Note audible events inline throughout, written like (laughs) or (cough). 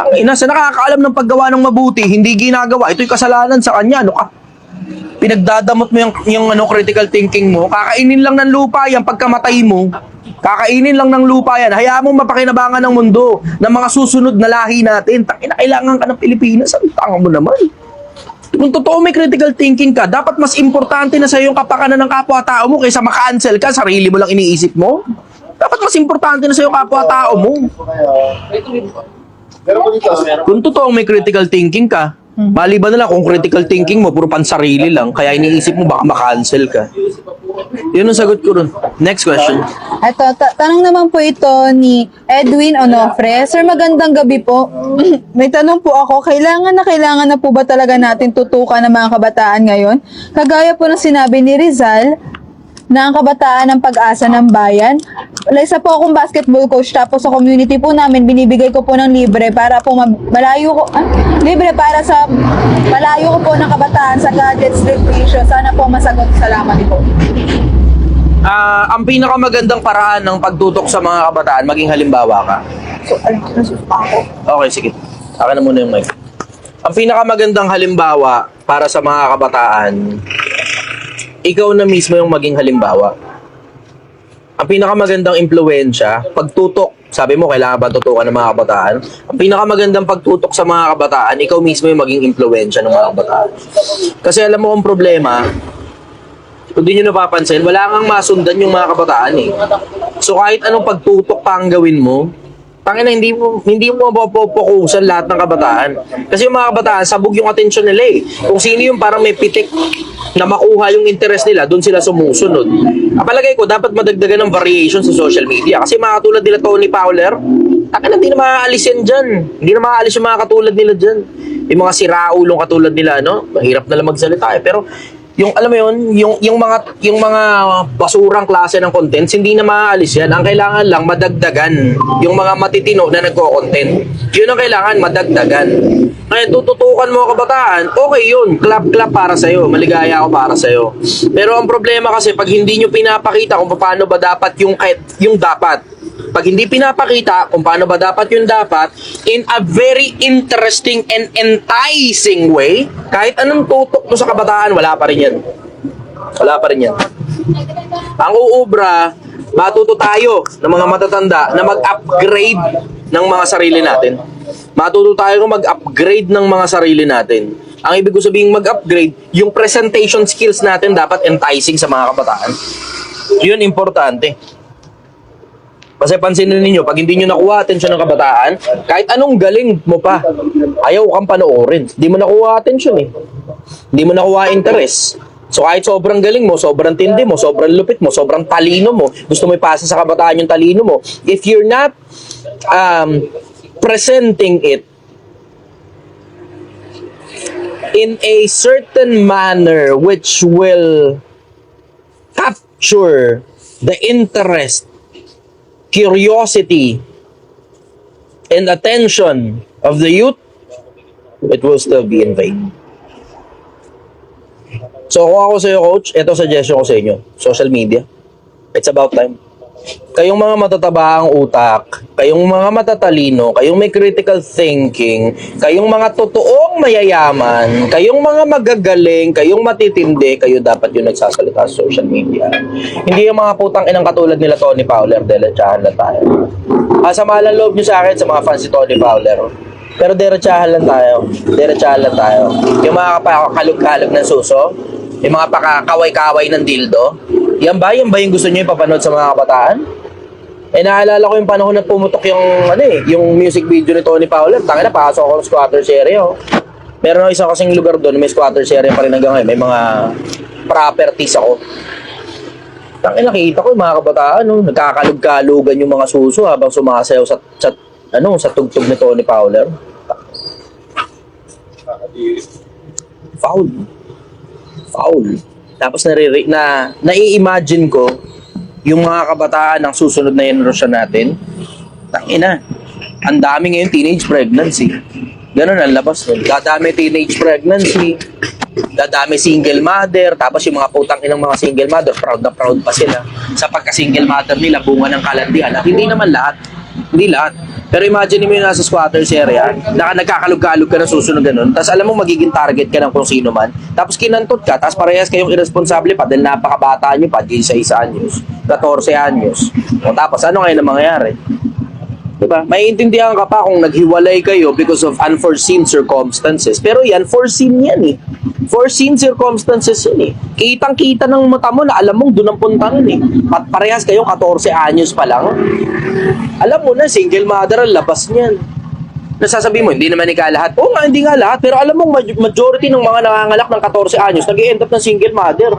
Tangina, sa nakakaalam ng paggawa ng mabuti, hindi ginagawa. Ito'y kasalanan sa kanya. Ano ka? Pinagdadamot mo yung, yung ano, critical thinking mo. Kakainin lang ng lupa yan pagkamatay mo. Kakainin lang ng lupa yan. Hayaan mo mapakinabangan ng mundo ng mga susunod na lahi natin. Tangina, kailangan ka ng Pilipinas. Ang tanga mo naman. Kung totoo may critical thinking ka, dapat mas importante na sa yung kapakanan ng kapwa-tao mo kaysa makancel ka, sarili mo lang iniisip mo. Dapat mas importante na sa yung kapwa-tao mo. Pero kung ito, Kung totoo may critical thinking ka, maliban na lang kung critical thinking mo, puro pansarili lang, kaya iniisip mo baka makancel ka. Yun ang sagot ko ron. Next question. Ito, ta- tanong naman po ito ni Edwin Onofre. Sir, magandang gabi po. (laughs) May tanong po ako, kailangan na kailangan na po ba talaga natin tutukan ng mga kabataan ngayon? Kagaya po ng sinabi ni Rizal, na ang kabataan ng pag-asa ng bayan. Isa po akong basketball coach tapos sa community po namin binibigay ko po ng libre para po malayo ko ah, libre para sa malayo ko po ng kabataan sa gadgets recreation. Sana po masagot. Salamat po. Ah, ang pinakamagandang paraan ng pagtutok sa mga kabataan, maging halimbawa ka. So, alam ko, nasusuka ako. Okay, sige. Akin na muna yung mic. Ang pinakamagandang halimbawa para sa mga kabataan, ikaw na mismo yung maging halimbawa. Ang pinakamagandang impluensya, pagtutok, sabi mo, kailangan ba tutukan ng mga kabataan? Ang pinakamagandang pagtutok sa mga kabataan, ikaw mismo yung maging impluensya ng mga kabataan. Kasi alam mo ang problema, kung di nyo napapansin, wala kang masundan yung mga kabataan eh. So kahit anong pagtutok pa ang gawin mo, tangin na hindi mo hindi mo mapopokusan lahat ng kabataan. Kasi yung mga kabataan, sabog yung atensyon nila eh. Kung sino yung parang may pitik na makuha yung interest nila, doon sila sumusunod. Ang palagay ko, dapat madagdagan ng variation sa social media. Kasi mga katulad nila Tony Fowler, na hindi na maaalis yan dyan. Hindi na maaalis yung mga katulad nila dyan. Yung mga siraulong katulad nila, no? Mahirap na lang magsalita eh. Pero yung alam mo yun, yung yung mga yung mga basurang klase ng contents hindi na maaalis yan. Ang kailangan lang madagdagan yung mga matitino na nagko-content. Yun ang kailangan madagdagan. Ngayon tututukan mo kabataan, okay yun, clap clap para sa maligaya ako para sa Pero ang problema kasi pag hindi nyo pinapakita kung paano ba dapat yung kahit- yung dapat pag hindi pinapakita kung paano ba dapat yung dapat in a very interesting and enticing way, kahit anong tutok mo sa kabataan, wala pa rin yan. Wala pa rin yan. Ang uubra, matuto tayo ng mga matatanda na mag-upgrade ng mga sarili natin. Matuto tayo mag-upgrade ng mga sarili natin. Ang ibig ko sabihin mag-upgrade, yung presentation skills natin dapat enticing sa mga kabataan. Yun importante. Kasi pansinin ninyo, pag hindi nyo nakuha atensyon ng kabataan, kahit anong galing mo pa, ayaw kang panoorin. Hindi mo nakuha atensyon eh. Hindi mo nakuha interest. So kahit sobrang galing mo, sobrang tindi mo, sobrang lupit mo, sobrang talino mo, gusto mo ipasa sa kabataan yung talino mo, if you're not um, presenting it in a certain manner which will capture the interest curiosity and attention of the youth, it will still be in vain. So kung ako sa iyo, coach, ito suggestion ko sa inyo. Social media. It's about time. Kayong mga matataba ang utak, kayong mga matatalino, kayong may critical thinking, kayong mga totoong mayayaman, kayong mga magagaling, kayong matitindi, kayo dapat yung nagsasalita sa social media. Hindi yung mga putang inang katulad nila Tony Fowler, derechahan lang tayo. Ah, sama lang loob nyo sa akin sa mga fans si Tony Fowler. Pero derechahan lang tayo. Derechahan lang tayo. Yung mga kalug-kalug ng suso, yung mga pakakaway-kaway ng dildo, yan ba? Yan ba yung gusto nyo ipapanood sa mga kabataan? Eh, naalala ko yung panahon na pumutok yung, ano eh, yung music video ni Tony Fowler. Tanga na, pasok ako ng squatters area, oh. Meron ako isang kasing lugar doon, may squatters area pa rin hanggang ngayon. May mga properties ako. Tangin nakita ko yung mga kabataan, no, nagkakalug-kalugan yung mga suso habang sumasayaw sa, sa ano, sa tugtog ni Tony Fowler. Foul. Foul. Tapos nariri na nai-imagine ko yung mga kabataan ng susunod na generation natin. Tangina. Ang dami ngayon teenage pregnancy. Ganun ang labas nun. Dadami teenage pregnancy. Dadami single mother. Tapos yung mga putang inang mga single mother, proud na proud pa sila. Sa pagka-single mother nila, bunga ng kalandian. At hindi naman lahat. Hindi lahat. Pero imagine mo yung nasa squatters area, na nagkakalog-kalog ka na susunod ganun, tapos alam mo magiging target ka ng kung sino man, tapos kinantot ka, tapos parehas kayong irresponsable pa dahil napakabata nyo pa, 16 anyos, 14 anyos. O tapos ano ngayon ang mangyayari? Diba? Maiintindihan ka pa kung naghiwalay kayo because of unforeseen circumstances. Pero yan, foreseen yan eh. Foreseen circumstances yun eh. Kitang-kita ng mata mo na alam mong doon ang punta nun eh. At parehas kayong 14 anyos pa lang. Alam mo na, single mother ang labas niyan. Nasasabi mo, hindi naman ikaw lahat. Oo nga, hindi nga lahat. Pero alam mo, maj- majority ng mga nangangalak ng 14 anyos, nag end up ng single mother.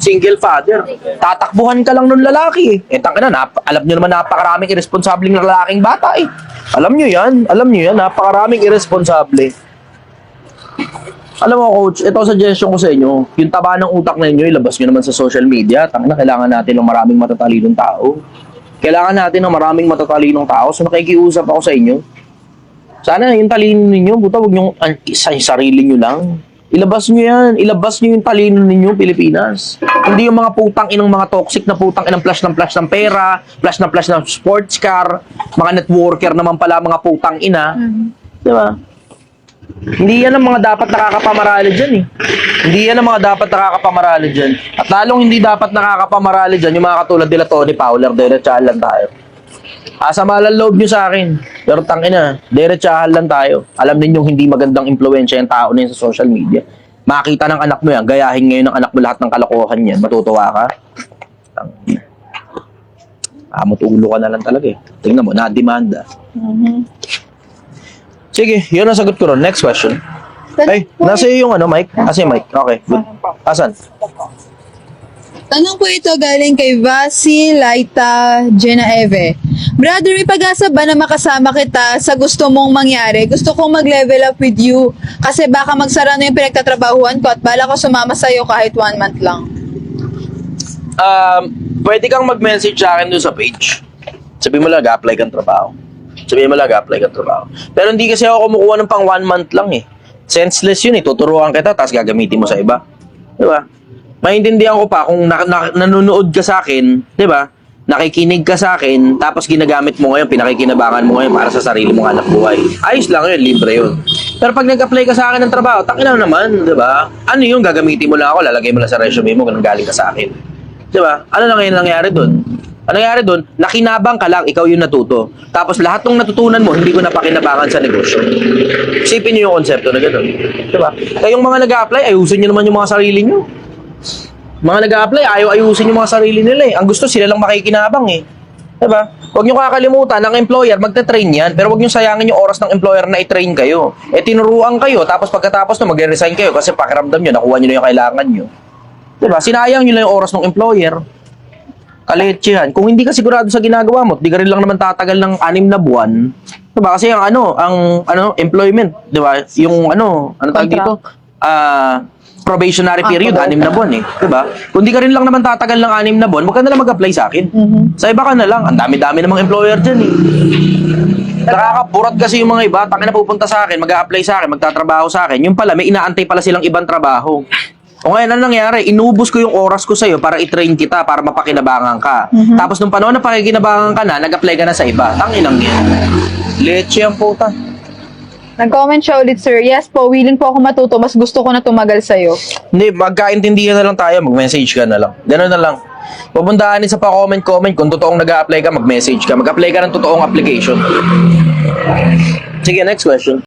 Single father. Tatakbuhan ka lang ng lalaki eh. Eh, tangina, nap- alam nyo naman napakaraming irresponsableng lalaking bata eh. Alam nyo yan. Alam nyo yan. Napakaraming irresponsable. Alam mo, coach, ito ang suggestion ko sa inyo. Yung taba ng utak na inyo, ilabas nyo naman sa social media. Tangina, kailangan natin ng maraming matatalinong tao. Kailangan natin ng maraming matatalinong tao. So, nakikiusap ako sa inyo. Sana yung talino ninyo, buta, huwag nyo an- sa sarili nyo lang. Ilabas nyo yan. Ilabas nyo yung talino ninyo, Pilipinas. Hindi yung mga putang inang mga toxic na putang inang flash ng flash ng pera, flash ng flash ng sports car, mga networker naman pala mga putang ina. Di ba? Hindi yan ang mga dapat nakakapamarali dyan eh. Hindi yan ang mga dapat nakakapamarali dyan. At lalong hindi dapat nakakapamarali dyan yung mga katulad nila Tony Fowler, diretsahan lang tayo. Asa malang loob nyo sa akin. Pero tangina, diretsahan lang tayo. Alam ninyong hindi magandang impluensya yung tao na yun sa social media. Makita ng anak mo yan, gayahin ngayon ng anak mo lahat ng kalokohan yan. Matutuwa ka. Tangina. Amot ulo ka na lang talaga eh. Tingnan mo, na-demanda. Sige, yun ang sagot ko ron. Next question. Ay, nasa iyo yung ano, mic? Asa yung mic? Okay, good. Asan? Tanong po ito galing kay Vasi Laita Genaeve. Brother, may pag-asa ba na makasama kita sa gusto mong mangyari? Gusto kong mag-level up with you kasi baka magsara na yung pinagtatrabahuan ko at bala ko sumama sa'yo kahit one month lang. Um, pwede kang mag-message sa akin doon sa page. Sabi mo lang, apply kang trabaho. Sabi mo lang, apply kang trabaho. Pero hindi kasi ako kumukuha ng pang one month lang eh. Senseless yun eh. Tuturuan kita, tapos gagamitin mo sa iba. Di ba? Maintindihan ko pa kung na, na- nanonood ka sa akin, di ba? Nakikinig ka sa akin, tapos ginagamit mo ngayon, pinakikinabangan mo ngayon para sa sarili mong anak buhay. Ayos lang yun, libre yun. Pero pag nag-apply ka sa akin ng trabaho, takina naman, di ba? Ano yung gagamitin mo lang ako, lalagay mo lang sa resume mo, ganun galing ka sa akin. Di ba? Ano lang ngayon nangyari doon? Ano nangyari doon? Nakinabang ka lang, ikaw yung natuto. Tapos lahat ng natutunan mo, hindi ko napakinabangan sa negosyo. Isipin niyo yung konsepto na gano'n. Di ba? Kayong mga nag-a-apply, ayusin niyo naman yung mga sarili niyo. Mga nag-a-apply, ayaw ayusin yung mga sarili nila eh. Ang gusto sila lang makikinabang eh. Diba? Huwag nyo kakalimutan, ang employer, magte-train yan, pero huwag nyo sayangin yung oras ng employer na i-train kayo. Eh, tinuruan kayo, tapos pagkatapos na magre-resign kayo kasi pakiramdam nyo, nakuha nyo na yung kailangan nyo. Diba? Sinayang nyo lang yung oras ng employer. Kalitsi yan. Kung hindi ka sigurado sa ginagawa mo, di ka rin lang naman tatagal ng anim na buwan. Diba? Kasi ang ano, ang ano, employment, diba? Yung ano, ano tawag dito? Ah, probationary Ah, period, probationary. anim na buwan eh. Diba? Kung di ka rin lang naman tatagal ng anim na buwan, huwag ka na lang mag-apply sa akin. Sa iba ka na lang. Ang dami-dami namang employer dyan eh. Nakakapurat kasi yung mga iba, taka na pupunta sa akin, mag-a-apply sa akin, magtatrabaho sa akin. Yung pala, may inaantay pala silang ibang trabaho. O ngayon, ano nangyari? Inubos ko yung oras ko sa'yo para i-train kita, para mapakinabangan ka. Tapos nung panahon na pakikinabangan ka na, nag-apply ka na sa iba. Tanginang yan. Leche ang puta. Nag-comment siya ulit, sir. Yes po, willing po ako matuto. Mas gusto ko na tumagal sa'yo. Hindi, magkaintindihan na lang tayo, mag-message ka na lang. Ganun na lang. Pupuntahanin sa pa-comment-comment kung totoong nag apply ka, mag-message ka. Mag-apply ka ng totoong application. Sige, next question.